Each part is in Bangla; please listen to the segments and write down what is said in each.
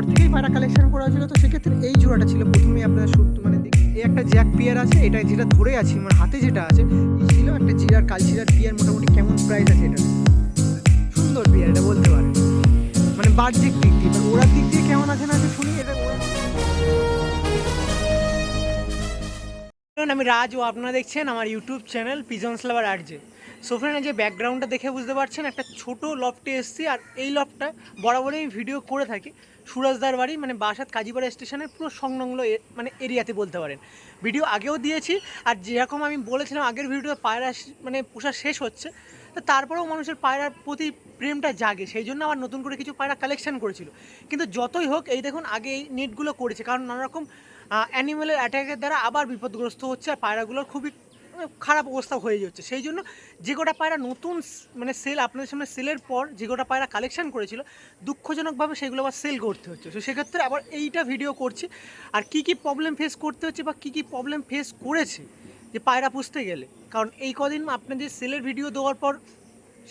ঘর থেকেই পায়রা কালেকশন করা হয়েছিল, তো সেক্ষেত্রে এই জোড়াটা ছিল প্রথমেই আপনারা সত্য মানে এই একটা জ্যাক পিয়ার আছে, এটা যেটা ধরে আছি আমার হাতে যেটা আছে ছিল একটা জিরার কালচিরার পিয়ার মোটামুটি কেমন প্রাইস আছে এটা? সুন্দর পিয়ার এটা, বলতে পারেন। মানে বাহ্যিক দিক দিয়ে এবার ওরার দিক দিয়ে কেমন আছে না আছে শুনি, এটা আমি রাজ ও আপনারা দেখছেন আমার YouTube channel pigeons lover RJ so যে ব্যাকগ্রাউন্ডটা দেখে বুঝতে পারছেন, একটা ছোট লফটে এসছি আর এই লফটটা বরাবরই আমি ভিডিও করে থাকি। সুরাজদার বাড়ি মানে বাসাত কাজীপাড়া স্টেশনের পুরো সংলগ্ন মানে এরিয়াতে বলতে পারেন। ভিডিও আগেও দিয়েছি আর যেরকম আমি বলেছিলাম, আগের ভিডিও পায়রা মানে পোষা শেষ হচ্ছে, তো তারপরেও মানুষের পায়রার প্রতি প্রেমটা জাগে। সেই জন্য আবার নতুন করে কিছু পায়রা কালেকশন করেছিল। কিন্তু যতই হোক, এই দেখুন, আগে এই নেটগুলো করেছে। কারণ নানারকম অ্যানিমেলের অ্যাটাকের দ্বারা আবার বিপদগ্রস্ত হচ্ছে আর পায়রাগুলোর খুবই খারাপ অবস্থা হয়ে যাচ্ছে। সেই জন্য যে গোটা পায়রা নতুন মানে সেল আপনাদের সামনে সেলের পর যে গোটা পায়রা কালেকশন করেছিল, দুঃখজনকভাবে সেগুলো আবার সেল করতে হচ্ছে। তো সেক্ষেত্রে আবার এইটা ভিডিও করছি। আর কি কি প্রবলেম ফেস করতে হচ্ছে বা কি কি প্রবলেম ফেস করেছে যে পায়রা পুষতে গেলে? কারণ এই কদিন আপনাদের সেলের ভিডিও দেওয়ার পর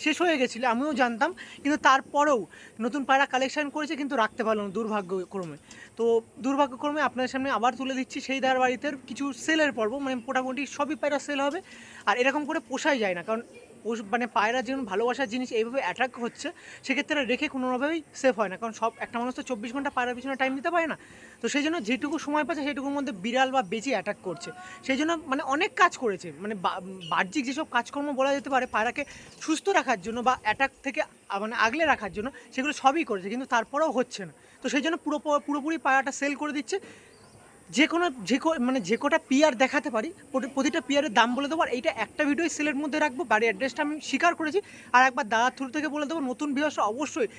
শেষ হয়ে গেছিল, আমিও জানতাম, কিন্তু তারপরেও নতুন পায়রা কালেকশন করেছে কিন্তু রাখতে পারল না দুর্ভাগ্যক্রমে। তো দুর্ভাগ্যক্রমে আপনাদের সামনে আবার তুলে দিচ্ছি, সেই দার বাড়িতে কিছু সেলের পর্ব মানে মোটামুটি সবই পায়রা সেল হবে, আর এরকম করে পোষাই যায় না, কারণ পোষ- মানে পায়রা যেমন ভালোবাসার জিনিস এইভাবে অ্যাট্রাক্ট হচ্ছে, সেক্ষেত্রে রেখে কোনোভাবেই সেফ হয় না। কারণ সব একটা মানুষ তো চব্বিশ ঘণ্টা পায়রার পিছনে টাইম দিতে পারে না। তো সেই জন্য যেটুকু সময় পাচ্ছে, সেটুকুর মধ্যে বিড়াল বা বেশি অ্যাটাক করছে। সেই জন্য মানে অনেক কাজ করেছে। মানে বাহ্যিক যেসব কাজকর্ম বলা যেতে পারে, পায়রাকে সুস্থ রাখার জন্য বা অ্যাটাক থেকে মানে আগলে রাখার জন্য, সেগুলো সবই করেছে। কিন্তু তারপরেও হচ্ছে না। তো সেই জন্য পুরো পুরোপুরি পায়রাটা সেল করে দিচ্ছে। যে কোনো, যে মানে যে কটা পিয়ার দেখাতে পারি প্রতিটা পিয়ারের দাম বলে দেবো, আর এইটা একটা ভিডিওই সেলের মধ্যে রাখব, বাড়ির অ্যাড্রেসটা আমি স্বীকার করেছি, আর একবার দাদার থ্রু থেকে বলে দেবো, নতুন ভিউয়ার্স অবশ্যই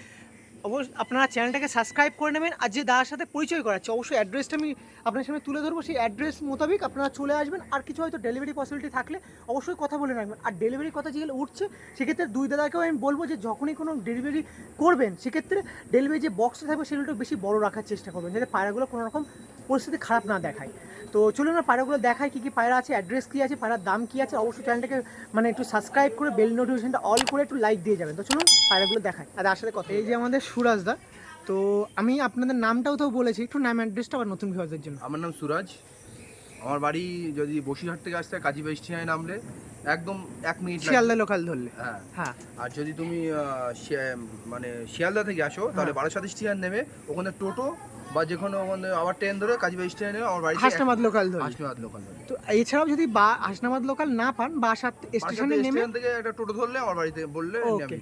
অবশ্যই আপনারা চ্যানেলটাকে সাবস্ক্রাইব করে নেবেন, আর যে দাদার সাথে পরিচয় করাচ্ছে, অবশ্যই অ্যাড্রেসটা আমি আপনার সামনে তুলে ধরবো, সেই অ্যাড্রেস মোতাবেক আপনারা চলে আসবেন, আর কিছু হয়তো ডেলিভারি পসিবিলিটি থাকলে অবশ্যই কথা বলে রাখবেন, আর ডেলিভারি কথা যেগুলো উঠছে, সেক্ষেত্রে দুই দাদাকেও আমি বলব যে যখনই কোনো ডেলিভারি করবেন, সেক্ষেত্রে ডেলিভারি যে বক্সটা থাকবে সেগুলো একটু বেশি বড় রাখার চেষ্টা করবেন, যাতে পায়রাগুলো কোনো রকম পরিস্থিতি খারাপ না দেখায়। তো চলুন না পায়রাগুলো দেখায় কী কী পায়রা আছে অ্যাড্রেস কী আছে পায়রার দাম কী আছে অবশ্যই চ্যানেলটাকে মানে একটু সাবস্ক্রাইব করে বেল নোটিফিকেশনটা অল করে একটু লাইক দিয়ে যাবেন। তো চলুন পায়রাগুলো দেখায়। আর আসলে কথা এই যে আমাদের সুরাজদা তো আমি আপনাদের নামটাও তো বলেছি একটু নাম অ্যাড্রেসটা আবার নতুন ভিউয়ারদের জন্য। আমার নাম সুরাজ। আমার বাড়ি যদি বসিরহাট থেকে আসতে হয় কাজী বাইস্টিয়ায় নামলে একদম এক মিনিট। শিয়ালদা লোকাল ধরলে। হ্যাঁ। হ্যাঁ। আর যদি তুমি মানে শিয়ালদা থেকে আসো তাহলে বারাসাত স্টেশন নেবে ওখানে টোটো বা যে কোনো ওখানে আবার ট্রেন ধরে কাজী বাইস্টিয়ায় নেবে আমার বাড়ি হাসনাবাদ লোকাল ধরলে হাসনাবাদ লোকাল ধরে। তো এছাড়াও যদি বা হাসনাবাদ লোকাল না পান বাসাত স্টেশনে নেমে স্টেশন থেকে একটা টোটো ধরলে আমার বাড়িতে বললে ওকে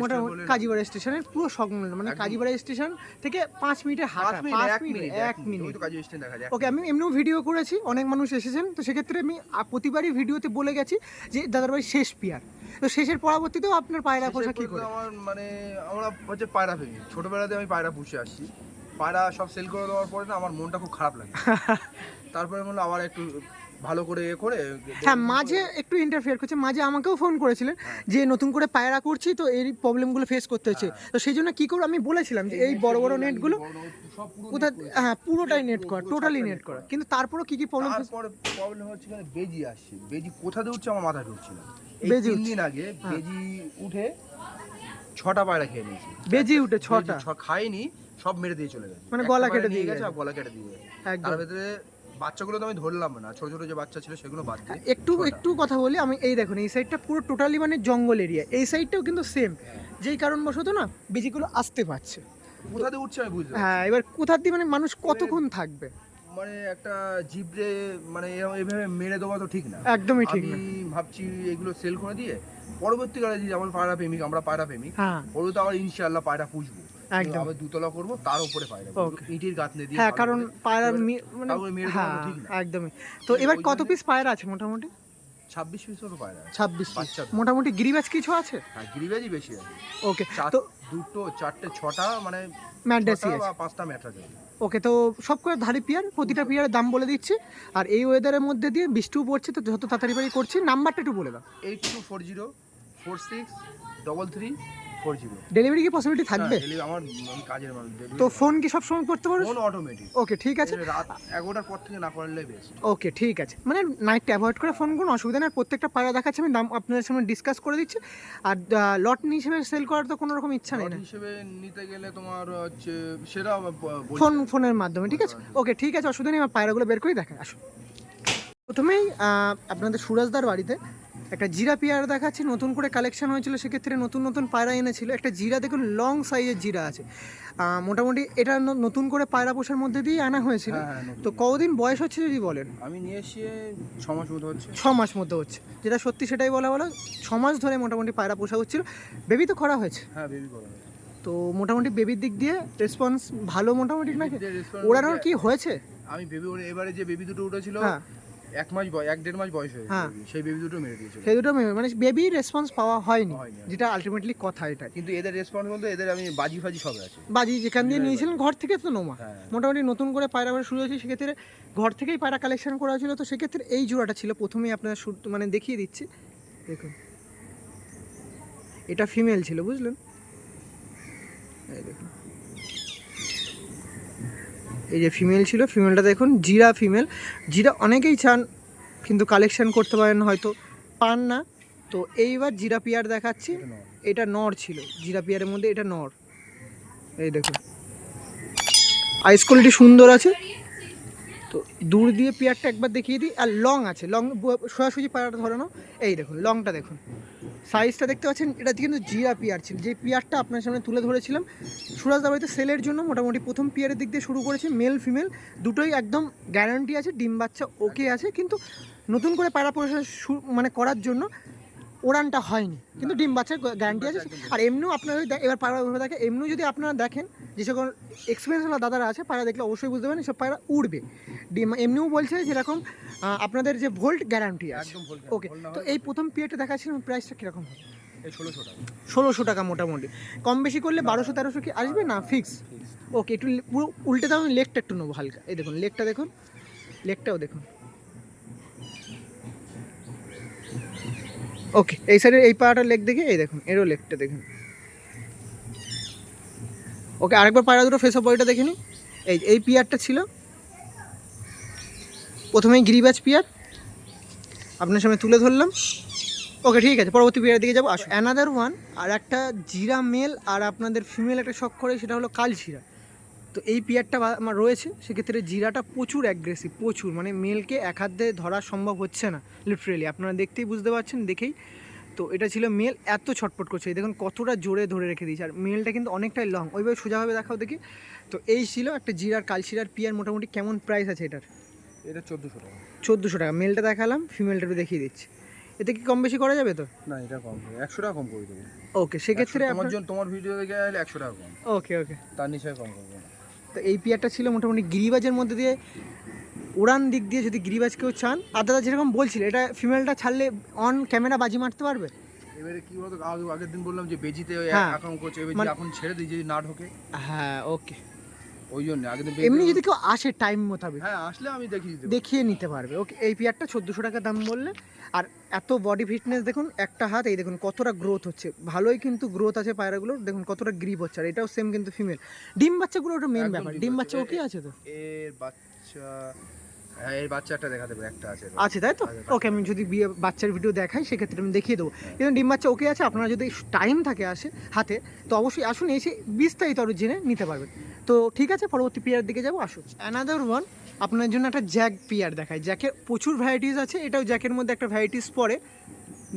মোটামুটি কাজীবাড়া স্টেশনের পুরো সংলগ্ন মানে। কাজীবাড়া স্টেশন থেকে পাঁচ মিনিটের পাঁচ হাঁটা মিনিট পাঁচ মিনিট মিনিট এক মিনিট। ওই তো কাজী স্টেশন দেখা যায়। ওকে আমি এমনিও ভিডিও করেছি অনেক মানুষ এসেছেন তো সেক্ষেত্রে আমি প্রতিবারই ভিডিওতে বলে গেছি যে দাদার বাড়ি শেষ পিয়ার। তো শেষের পরবর্তীতেও আপনার পায়রা পোষা কি করে? আমার মানে আমরা হচ্ছে পায়রা প্রেমী ছোটবেলাতে আমি পায়রা পুষে আসছি। পায়রা সব সেল করে দেওয়ার পরে না আমার মনটা খুব খারাপ লাগে। তারপরে মনে আবার একটু ভালো করে এ করে হ্যাঁ মাঝে একটু ইন্টারফেয়ার করছে। মাঝে আমাকেও ফোন করেছিলেন হ্যাঁ। যে নতুন করে পায়রা করছি তো এই প্রবলেমগুলো ফেস করতে হচ্ছে। তো সেই জন্য কি করব? আমি বলেছিলাম যে এই বড় বড় নেটগুলো সব কোথা হ্যাঁ পুরোটাই নেট করা টোটালি নেট করা। কিন্তু তারপরেও কি কি প্রবলেম প্রবলেম হচ্ছে বেজি আসছে। বেজি কোথা দিয়ে উঠছে আমার মাথায় ঢুকছে না। বেজি তিন দিন আগে হ্যাঁ। বেজি উঠে ছটা পায়রা খেয়ে নিয়েছে। বেজে উঠে ছটা। খাইনি সব মেরে দিয়ে চলে গেছে। মানে গলা কেটে দিয়ে গেছে। গলা কেটে দিয়ে গেছে। তার ভেতরে বাচ্চাগুলো তো আমি ধরলাম না ছোট ছোট যে বাচ্চা ছিল সেগুলো বাদ দিয়ে একটু একটু কথা বলি আমি এই দেখুন এই সাইডটা পুরো টোটালি মানে জঙ্গল এরিয়া এই সাইডটাও কিন্তু সেম যেই কারণবশত না বেজিগুলো আসতে পারছে। কোথা দিয়ে উঠছে আমি না। হ্যাঁ এবার কোথা দিয়ে মানে মানুষ কতক্ষণ থাকবে? মানে একটা জিব্রে মানে এভাবে মেরে দেওয়া তো ঠিক না। একদমই ঠিক না। আমি ভাবছি এগুলো সেল করে দিয়ে পরবর্তীকালে যে যেমন পায়রা প্রেমিক আমরা পায়রা প্রেমিক হ্যাঁ। ওগুলো তো আবার ইনশাআল্লাহ পায়রা পুষবো। একদম। আবার দুতলা করব তার উপরে পায়রা. ইটের গাঁথনে দিয়ে হ্যাঁ কারণ পায়রা মানে হ্যাঁ। একদমই। তো এবার কত পিস পায়রা আছে মোটামুটি? ছাব্বিশ পিস মতো পায়রা ছাব্বিশ। মোটামুটি গিরিবাজ কিছু আছে? হ্যাঁ গিরিবাজই বেশি আছে। ওকে তো দুটো চারটে ছটা মানে ম্যাড্রাসি আছে। পাঁচটা ম্যাট্রাস আছে। ওকে তো সব করে ধারি পিয়ার প্রতিটা পিয়ারের দাম বলে দিচ্ছি। আর এই ওয়েদারের মধ্যে দিয়ে বৃষ্টিও পড়ছে তো যত তাড়াতাড়ি পারি করছি। নাম্বারটা একটু বলে দাও। Eight two four zero four six double three four zero delivery কি পসিবিলিটি থাকবে? আমার আমি কাজের মানুষ তো ফোন কি সবসময় করতে পারো? ফোন অটোমেটিক ওকে ঠিক আছে। রাত এগারোটার পর থেকে না করলে বেস্ট ওকে ঠিক আছে। মানে নাইটটা অ্যাভয়েড করে ফোন করুন অসুবিধা নেই। প্রত্যেকটা পায়রা দেখাচ্ছে আমি দাম আপনাদের সামনে ডিসকাস করে দিচ্ছি। আর লট হিসেবে সেল করার তো কোনো রকম ইচ্ছা নেই হিসেবে নিতে গেলে তোমার হচ্ছে সেটা ফোন ফোনের মাধ্যমে ঠিক আছে? ওকে ঠিক আছে অসুবিধা নেই আমার পায়রাগুলো বের করে দেখায়। আসুন। প্রথমেই আপনাদের সুরাজদার বাড়িতে একটা জিরা পেয়ার দেখাচ্ছি নতুন করে কালেকশন হয়েছিল সেক্ষেত্রে নতুন নতুন পায়রা এনেছিল। একটা জিরা দেখুন লং সাইজের জিরা আছে। মোটামুটি এটা নতুন করে পায়রা পোষার মধ্যে দিয়ে আনা হয়েছিল। হ্যাঁ হ্যাঁ। তো কতদিন বয়স হচ্ছে যদি বলেন? আমি নিয়ে এসে ছ মাস মতো হচ্ছে। ছ মাস মধ্যে হচ্ছে। যেটা সত্যি সেটাই বলা বলো ছ মাস ধরে মোটামুটি পায়রা পোষা হচ্ছিল। বেবি তো করা হয়েছে? হ্যাঁ বেবি করা তো মোটামুটি বেবির দিক দিয়ে রেসপন্স ভালো মোটামুটি নাকি? ওড়ানোর কি হয়েছে? আমি বেবি এবারে যে বেবি দুটো উঠেছিল হ্যাঁ। এক মাস বয় এক দেড় মাস বয়স হয়েছে হ্যাঁ। সেই বেবি দুটো মেরে দিয়েছিল। সেই দুটো মানে বেবি রেসপন্স পাওয়া হয়নি। যেটা আলটিমেটলি কথা এটা। কিন্তু এদের রেসপন্স বলতে এদের আমি বাজি ফাজি সব আছে। বাজি যেখান দিয়ে নিয়েছিলেন ঘর থেকে তো নোমা। হ্যাঁ। মোটামুটি নতুন করে পায়রা শুরু হয়েছে সেক্ষেত্রে ঘর থেকেই পায়রা কালেকশন করা হয়েছিল। তো সেক্ষেত্রে এই জোড়াটা ছিল প্রথমেই আপনার মানে দেখিয়ে দিচ্ছি। দেখুন। এটা ফিমেল ছিল বুঝলেন? এই দেখুন। এই যে ফিমেল ছিল ফিমেলটা দেখুন জিরা ফিমেল জিরা অনেকেই চান কিন্তু কালেকশান করতে পারেন হয়তো পান না। তো এইবার জিরা পিয়ার দেখাচ্ছি। এটা নর। ছিল। জিরা পিয়ারের মধ্যে এটা নর। এই দেখুন। আইস কোয়ালিটি সুন্দর আছে। তো দূর দিয়ে পেয়ারটা একবার দেখিয়ে দিই, আর লং আছে লং সোজাসুজি পায়ারটা ধরানো এই দেখুন লংটা দেখুন। সাইজটা দেখতে পাচ্ছেন, এটা কিন্তু জিরা পিয়ার ছিল। যে পিয়ারটা আপনার সামনে তুলে ধরেছিলাম, সুরাজ দাবাইতে সেলের জন্য মোটামুটি প্রথম পিয়ারের দিক দিয়ে শুরু করেছে মেল ফিমেল দুটোই একদম গ্যারান্টি আছে, ডিম বাচ্চা ওকে আছে, কিন্তু নতুন করে পায়রা পরিবেশন মানে করার জন্য ওড়ানটা হয়নি। কিন্তু ডিম বাচ্চার গ্যারান্টি আছে। আর এমনিও আপনারা এবার পায়রা দেখেন এমনিও যদি আপনারা দেখেন যে সকল এক্সপিরিয়েন্স দাদারা আছে পায়রা দেখলে অবশ্যই বুঝতে পারেন সব পায়রা উড়বে। ডিম এমনিও বলছে যেরকম আপনাদের যে ভোল্ট গ্যারান্টি আছে। ওকে তো এই প্রথম পিরিয়ডটা দেখাচ্ছিলাম প্রাইসটা কীরকম হবে? ষোলোশো টাকা। মোটামুটি। কম বেশি করলে বারোশো তেরোশো কি আসবে না? ফিক্স ওকে একটু পুরো উল্টে দাও লেগটা একটু নেব হালকা। এই দেখুন লেগটা দেখুন লেগটাও দেখুন। ওকে এই সাইডের এই পাড়াটার লেগ দেখে, এই দেখুন, এরও লেগটা দেখুন। ওকে আরেকবার পায়রা দুটো ফেস বডিটা দেখে নিই। এই এই পিয়ারটা ছিল। প্রথমেই গিরিবাজ পিয়ার। আপনার সামনে তুলে ধরলাম। ওকে ঠিক আছে, পরবর্তী পিয়ারের দিকে যাব। আসো অ্যানাদার ওয়ান আর একটা জিরা মেল আর আপনাদের ফিমেল একটা শখ করে, সেটা হলো কালশিরা। তো এই পিয়ারটা আমার রয়েছে সেক্ষেত্রে জিরাটা প্রচুর অ্যাগ্রেসিভ প্রচুর। মানে মেলকে এক হাত দিয়ে ধরা সম্ভব হচ্ছে না লিটারেলি আপনারা দেখতেই বুঝতে পারছেন দেখেই। তো এটা ছিল মেল এত ছটপট করছে। দেখুন কতটা জোরে ধরে রেখে দিয়েছে। আর মেলটা কিন্তু অনেকটাই লং ওইভাবে সোজাভাবে দেখাও দেখি। তো এই ছিল একটা জিরার কালশিরার পিয়ার মোটামুটি কেমন প্রাইস আছে এটার? এটা চোদ্দোশো টাকা। চোদ্দোশো টাকা। মেলটা দেখালাম ফিমেলটা একটু দেখিয়ে দিচ্ছি। এতে কি কম বেশি করা যাবে তো? না এটা কম একশো টাকা কম করে দেবো। ওকে সেক্ষেত্রে তোমার জন্য তোমার ভিডিও দেখে একশো টাকা কম। ওকে ওকে তার নিচে কম করব না। তো এই পিয়ারটা ছিল মোটামুটি গিরিবাজের মধ্যে দিয়ে উড়ান দিক দিয়ে যদি গিরিবাজ কেউ চান। আর দাদা যেরকম বলছিল এটা ফিমেলটা ছাড়লে অন ক্যামেরা বাজি মারতে পারবে? এবারে কি বলতো আগের দিন বললাম যে বেজিতে হ্যাঁ। অ্যাকাউন্ট করছে এবার মানে- এখন ছেড়ে দিই যদি না ঢোকে। হ্যাঁ ওকে ওই জন্য আগে এমনি যদি কেউ আসে টাইম মোতাবেক হ্যাঁ আসলে আমি দেখিয়ে দেবো দেখিয়ে নিতে পারবে। ওকে এই পিয়ারটা চোদ্দোশো টাকা দাম বললে। আর এত বডি ফিটনেস দেখুন একটা হাত এই দেখুন কতটা গ্রোথ হচ্ছে। ভালোই কিন্তু গ্রোথ আছে পায়রাগুলোর দেখুন কতটা গ্রিপ হচ্ছে। আর এটাও সেম কিন্তু ফিমেল ডিম বাচ্চাগুলো ওটা মেন ব্যাপার। ডিম। বাচ্চা। ওকে আছে তো? এর বাচ্চা হ্যাঁ এর বাচ্চাটা দেখাতে পারব একটা আছে আছে তাই তো? ওকে আমি যদি বিয়ে বাচ্চার ভিডিও দেখাই সেক্ষেত্রে আমি দেখিয়ে দেবো। কিন্তু ডিম বাচ্চা ওকে আছে আপনারা যদি টাইম থাকে আসে হাতে তো অবশ্যই আসুন এসে বিস্তারিত আরও জেনে নিতে পারবেন। তো ঠিক আছে পরবর্তী পিয়ার দিকে যাব আসুন। অ্যানাদার ওয়ান আপনার জন্য একটা জ্যাক পিয়ার দেখায় জ্যাকের প্রচুর ভ্যারাইটিস আছে এটাও জ্যাকের মধ্যে একটা ভ্যারাইটিস পড়ে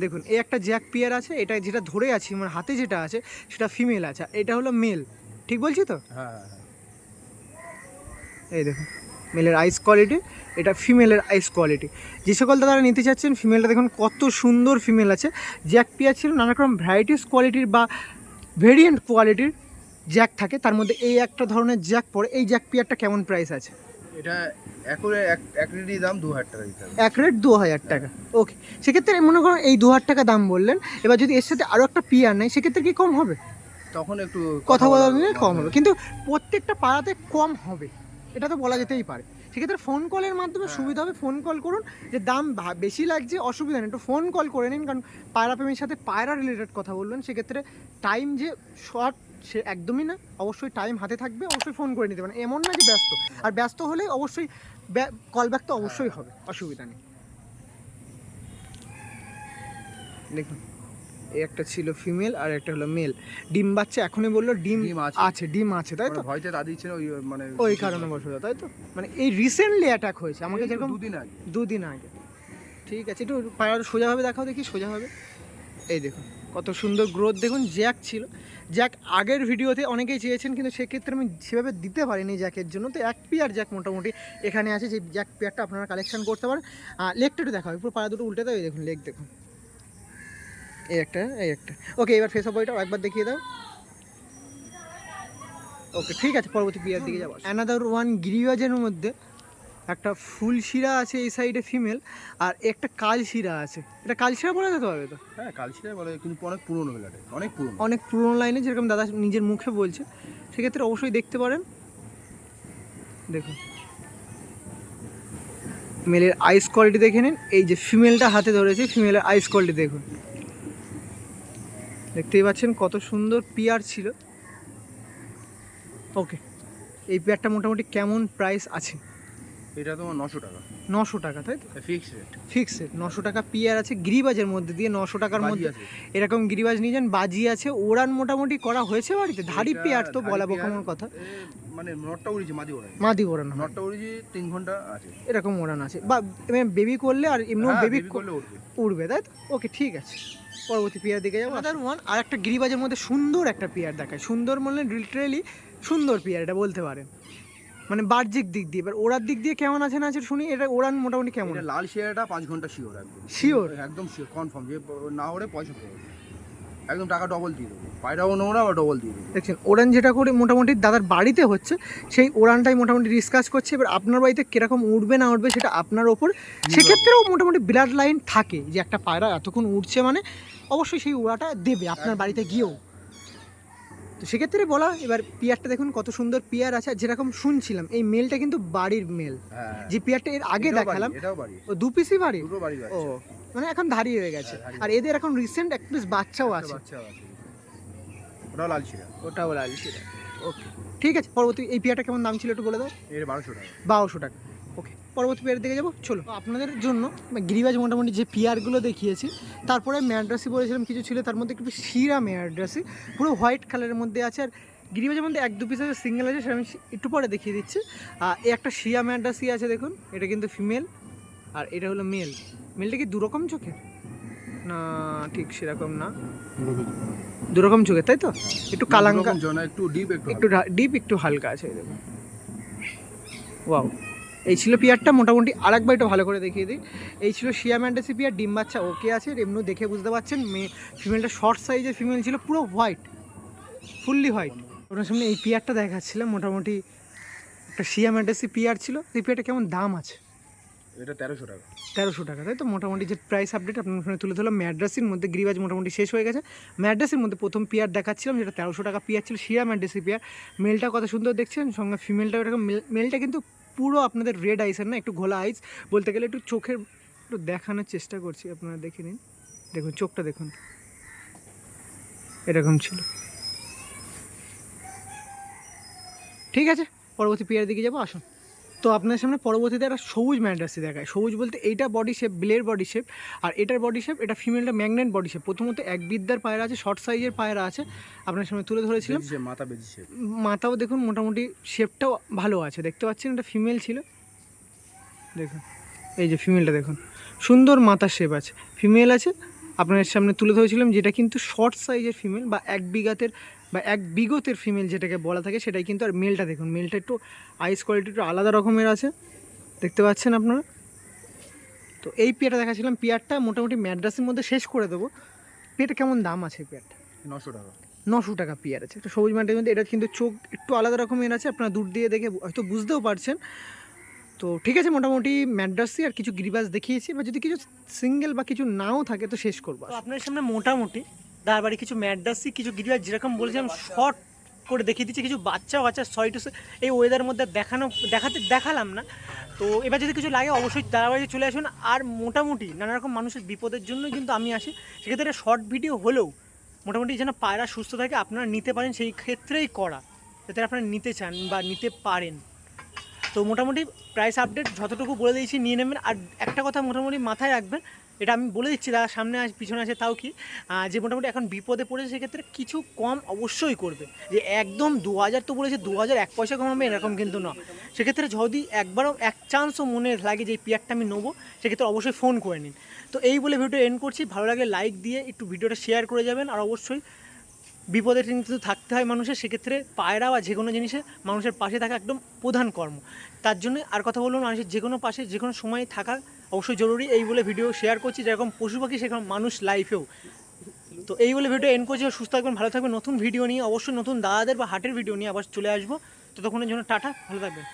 দেখুন এই একটা জ্যাক পিয়ার আছে এটা যেটা ধরে আছি মানে হাতে যেটা আছে সেটা ফিমেল আছে এটা হলো মেল ঠিক বলছি তো? হ্যাঁ হ্যাঁ হ্যাঁ। এই দেখুন। মেলের আইস কোয়ালিটি এটা ফিমেলের আইস কোয়ালিটি যে সকল দাদারা নিতে চাচ্ছেন ফিমেলটা দেখুন কত সুন্দর ফিমেল আছে। জ্যাক পিয়ার ছিল নানা রকম ভ্যারাইটিস কোয়ালিটির বা ভেরিয়েন্ট কোয়ালিটির জ্যাক থাকে। তার মধ্যে এই একটা ধরনের জ্যাক পড়ে। এই জ্যাক পিয়ারটা কেমন প্রাইস আছে? এটা দাম দু হাজার টাকা এক রেট দু হাজার টাকা। ওকে সেক্ষেত্রে মনে করুন এই দু হাজার টাকা দাম বললেন। এবার যদি এর সাথে আরও একটা পিয়ার নেই সেক্ষেত্রে কি কম হবে? তখন একটু কথা বলা কম হবে। কিন্তু প্রত্যেকটা পাড়াতে কম হবে। এটা তো বলা যেতেই পারে। সেক্ষেত্রে ফোন কলের মাধ্যমে সুবিধা হবে। ফোন কল করুন যে দাম বেশি লাগছে অসুবিধা নেই। একটু ফোন কল করে নিন কারণ পায়রা প্রেমীর সাথে পায়রা রিলেটেড কথা বলবেন সেক্ষেত্রে টাইম যে শর্ট সে একদমই না। অবশ্যই টাইম হাতে থাকবে অবশ্যই ফোন করে নিতে পারেন। এমন না যে ব্যস্ত। আর ব্যস্ত হলে অবশ্যই কল ব্যাক তো অবশ্যই হবে অসুবিধা নেই। দেখুন একটা ছিল ফিমেল আর একটা হলো মেল। ডিম বাচ্চা এখনই বলল ডিম ডিম আছে। ডিম আছে তাই তো? মানে ভয়তে তা দিচ্ছে ওই মানে ওই কারণে বসে তাই তো? মানে এই রিসেন্টলি অ্যাটাক হয়েছে আমাকে যেরকম দুদিন আগে। দুদিন আগে। ঠিক আছে একটু পায়রা সোজাভাবে দেখাও দেখি সোজাভাবে এই দেখুন কত সুন্দর গ্রোথ দেখুন জ্যাক ছিল। জ্যাক আগের ভিডিওতে অনেকেই চেয়েছেন কিন্তু সেক্ষেত্রে আমি সেভাবে দিতে পারিনি জ্যাকের জন্য। তো এক পেয়ার জ্যাক মোটামুটি এখানে আছে যে জ্যাক পেয়ারটা আপনারা কালেকশন করতে পারেন। লেগটা একটু দেখা হবে পুরো পায়রা দুটো উল্টে এই দেখুন লেগ দেখুন। এই একটা এই একটা। ওকে এবার ফেস অফ বইটাও একবার দেখিয়ে দাও। ওকে ঠিক আছে পরবর্তী পেয়ার দিকে যাব। অ্যানাদার ওয়ান গিরিবাজের মধ্যে একটা ফুল শিরা আছে এই সাইডে ফিমেল আর একটা কাল শিরা আছে। এটা কাল শিরা বলা যেতে পারবে তো? হ্যাঁ কালচিরা বলে কিন্তু অনেক পুরনো মেলাটা অনেক পুরনো। অনেক পুরনো লাইনে যেরকম দাদা নিজের মুখে বলছে সেক্ষেত্রে অবশ্যই দেখতে পারেন। দেখুন মেলের আইস কোয়ালিটি দেখে নিন। এই যে ফিমেলটা হাতে ধরেছে ফিমেলের আইস কোয়ালিটি দেখুন। দেখতেই পাচ্ছেন কত সুন্দর পিয়ার ছিল। ওকে এই পেয়ারটা মোটামুটি কেমন প্রাইস আছে? এটা তোমার নশো টাকা। নশো টাকা তাই তো? ফিক্স রেট ফিক্সড নশো টাকা পিয়ার আছে গিরিবাজের মধ্যে দিয়ে নশো টাকার মধ্যে। এরকম গিরিবাজ নিয়ে যান বাজি আছে ওড়ান মোটামুটি করা হয়েছে বাড়িতে। ধাড়ি এটা পেয়ার তো বলা বোকানোর কথা। মানে নটটা মাদি ওড়াই মাদি ওড়ান হয়। নটটা তিন ঘণ্টা আছে। এরকম ওড়ান আছে। বা বেবি করলে আর এমনি হ্যাঁ, বেবি করলে উঠবে উড়বে। তাই তো? ওকে ঠিক আছে। পরবর্তী পেয়ার দিকে যাব। আদার ওয়ান আর একটা গিরিবাজের মধ্যে সুন্দর একটা পেয়ার দেখায়। সুন্দর বললে লিটারেলি সুন্দর পেয়ার এটা বলতে পারেন। মানে বাহ্যিক দিক দিয়ে। এবার ওড়ার দিক দিয়ে কেমন আছে না আছে শুনি এটা ওড়ান মোটামুটি কেমন? এটা লাল শেয়ারটা পাঁচ ঘণ্টা শিওর একদম। শিওর একদম শিওর কনফার্ম যে না ওরে পয়সা পাবো। একদম টাকা ডবল দিয়ে দেবো। পায়রাও নোংরা বা ডবল দিয়ে দেবো। দেখছেন ওড়ান যেটা করে মোটামুটি দাদার বাড়িতে হচ্ছে সেই ওড়ানটাই মোটামুটি ডিসকাস করছে। এবার আপনার বাড়িতে কীরকম উঠবে না উঠবে সেটা আপনার ওপর সেক্ষেত্রেও মোটামুটি ব্লাড লাইন থাকে যে একটা পায়রা এতক্ষণ উঠছে মানে অবশ্যই সেই ওড়াটা দেবে আপনার বাড়িতে গিয়েও। তো সেক্ষেত্রে বলা এবার পিয়ারটা দেখুন কত সুন্দর পিয়ার আছে যেরকম শুনছিলাম এই মেলটা কিন্তু বাড়ির মেল। হ্যাঁ। যে পিয়ারটা এর আগে দেখালাম ও দু পিসই বাড়ি? ও মানে এখন ধারি হয়ে গেছে। হ্যাঁ, আর এদের এখন রিসেন্ট এক পিস বাচ্চাও আছে। ওটাও লাল ছিড়া। ওটাও লাল ওকে ঠিক আছে পরবর্তী এই পিয়ারটা কেমন দাম ছিল একটু বলে দাও। এর বারোশো টাকা। বারোশো টাকা। পরবর্তী পেয়ারের দিকে যাব। চলো। আপনাদের জন্য গিরিবাজ মোটামুটি যে পিয়ারগুলো দেখিয়েছি তারপরে ম্যাড্রাসি বলেছিলাম কিছু ছিল তার মধ্যে একটু শিরা ম্যাড্রাসি পুরো হোয়াইট কালারের মধ্যে আছে আর গিরিবাজের মধ্যে এক দু পিস আছে সিঙ্গেল আছে সেটা আমি একটু পরে দেখিয়ে দিচ্ছি। আর এই একটা শিয়া ম্যাড্রাসি আছে দেখুন এটা কিন্তু ফিমেল আর এটা হলো মেল মেলটা কি দুরকম চোখে না ঠিক সেরকম না। দুরকম চোখে তাই তো? একটু কালাঙ্কা একটু ডিপ একটু একটু ডিপ একটু হালকা আছে দেখুন। ওয়াও এই ছিল পিয়ারটা, মোটামুটি আরেকবার একটু ভালো করে দেখিয়ে দিই। এই ছিল শিয়া ম্যান্ডাসি পিয়ার, ডিম বাচ্চা ওকে আছে এমনি দেখে বুঝতে পারছেন মেয়ে ফিমেলটা শর্ট সাইজের ফিমেল ছিল, পুরো হোয়াইট ফুললি হোয়াইট ওনার সামনে এই পিয়ারটা দেখাচ্ছিলাম, মোটামুটি একটা শিয়া ম্যান্ডাসি পিয়ার ছিল সেই পিয়ারটা কেমন দাম আছে? এটা তেরোশো টাকা। তেরোশো টাকা, তাই তো? মোটামুটি যে প্রাইস আপডেট আপনার ওখানে তুলে ধরলাম ম্যাড্রাসির মধ্যে গ্রিবাজ মোটামুটি শেষ হয়ে গেছে। ম্যাড্রাসির মধ্যে প্রথম পিয়ার দেখাচ্ছিলাম, যেটা তেরোশো টাকা পিয়ার ছিল, শিয়া ম্যাড্রাসি পিয়ার মেলটা কত সুন্দর দেখছেন, সঙ্গে ফিমেলটা এরকম। মেল- মেলটা কিন্তু পুরো আপনাদের রেড আইসের না, একটু ঘোলা আইস বলতে গেলে একটু চোখের একটু দেখানোর চেষ্টা করছি, আপনারা দেখে নিন। দেখুন, চোখটা দেখুন। এরকম ছিল। ঠিক আছে? পরবর্তী পেয়ার দিকে যাব, আসুন। তো আপনার সামনে পরবর্তীতে একটা সবুজ ম্যান্ডাসি দেখায়। সবুজ বলতে এইটা বডি শেপ ব্লের বডি শেপ আর এটার বডি শেপ এটা ফিমেলটা ম্যাগনেট বডি শেপ প্রথমত এক বিদ্যার পায়রা আছে শর্ট সাইজের পায়রা আছে আপনার সামনে তুলে ধরেছিলাম। মাথা মাথা বেজিছে মাথাও দেখুন মোটামুটি শেপটাও ভালো আছে। দেখতে পাচ্ছেন এটা ফিমেল ছিল। দেখুন এই যে ফিমেলটা দেখুন। সুন্দর মাথার শেপ আছে। ফিমেল আছে আপনার সামনে তুলে ধরেছিলাম যেটা কিন্তু শর্ট সাইজের ফিমেল বা এক বিঘাতের বা এক বিগতের ফিমেল যেটাকে বলা থাকে সেটাই কিন্তু আর মেলটা দেখুন। মেলটা একটু আইস কোয়ালিটি একটু আলাদা রকমের আছে। দেখতে পাচ্ছেন আপনারা? তো এই পেয়ারটা দেখাচ্ছিলাম। পেয়ারটা মোটামুটি ম্যাড্রাসের মধ্যে শেষ করে দেবো। পেয়ারটা কেমন দাম আছে এই পেয়ারটা? নশো টাকা। নশো টাকা পেয়ার আছে। একটা সবুজ মাটির মধ্যে এটা কিন্তু চোখ একটু আলাদা রকমের আছে। আপনারা দূর দিয়ে দেখে হয়তো বুঝতেও পারছেন। তো ঠিক আছে মোটামুটি ম্যাড্রাসি আর কিছু গিরিবাজ দেখিয়েছি। বা যদি কিছু সিঙ্গেল বা কিছু নাও থাকে তো শেষ করব। আপনার সামনে মোটামুটি দার বাড়ি কিছু ম্যাড্রাসি, কিছু গিরিবাজ যেরকম বলছিলাম শর্ট করে দেখিয়ে দিচ্ছি, কিছু বাচ্চা বাচ্চা সরি টু এই ওয়েদারের মধ্যে দেখানো, দেখাতে দেখালাম না। তো এবার যদি কিছু লাগে অবশ্যই তাড়াতাড়ি চলে আসুন। আর মোটামুটি নানা রকম মানুষের বিপদের জন্যই কিন্তু আমি আসি। সেক্ষেত্রে শর্ট ভিডিও হলেও মোটামুটি যেন পায়রা সুস্থ থাকে, আপনারা নিতে পারেন, সেই ক্ষেত্রেই করা, যাতে আপনারা নিতে চান বা নিতে পারেন। তো মোটামুটি প্রাইস আপডেট যতটুকু বলে দিয়েছি, নিয়ে নেবেন। আর একটা কথা মোটামুটি মাথায় রাখবেন এটা আমি বলে দিচ্ছি, দাদা, সামনে আস, পিছনে আছে তাও কি? যে মোটামুটি এখন বিপদে পড়েছে, সেক্ষেত্রে কিছু কম অবশ্যই করবে। যে একদম দু হাজার তো বলেছে দু হাজার এক পয়সা কমাবে, এরকম কিন্তু না সেক্ষেত্রে যদি একবারও এক চান্সও মনে লাগে যে এই পেয়ারটা আমি নেব, সেক্ষেত্রে অবশ্যই ফোন করে নিন। তো এই বলে ভিডিও এন্ড করছি। ভালো লাগলে লাইক দিয়ে একটু ভিডিওটা শেয়ার করে যাবেন। আর অবশ্যই বিপদে কিন্তু থাকতে হয় মানুষের, সেক্ষেত্রে পায়রা বা যে কোনো জিনিসে মানুষের পাশে থাকা একদম প্রধান কর্ম। তার জন্য আর কথা বলুন মানুষের যে কোনো পাশে যে কোনো সময় থাকা অবশ্যই জরুরি এই বলে ভিডিও শেয়ার করছি, যেরকম পশু পাখি, সেরকম মানুষ লাইফেও তো এই বলে ভিডিও এন্ড করছি, সুস্থ থাকবেন, ভালো থাকবেন। নতুন ভিডিও নিয়ে, অবশ্যই নতুন দাদাদের বা হাটের ভিডিও নিয়ে আবার চলে আসব। ততক্ষণের জন্য টাটা, ভালো থাকবেন।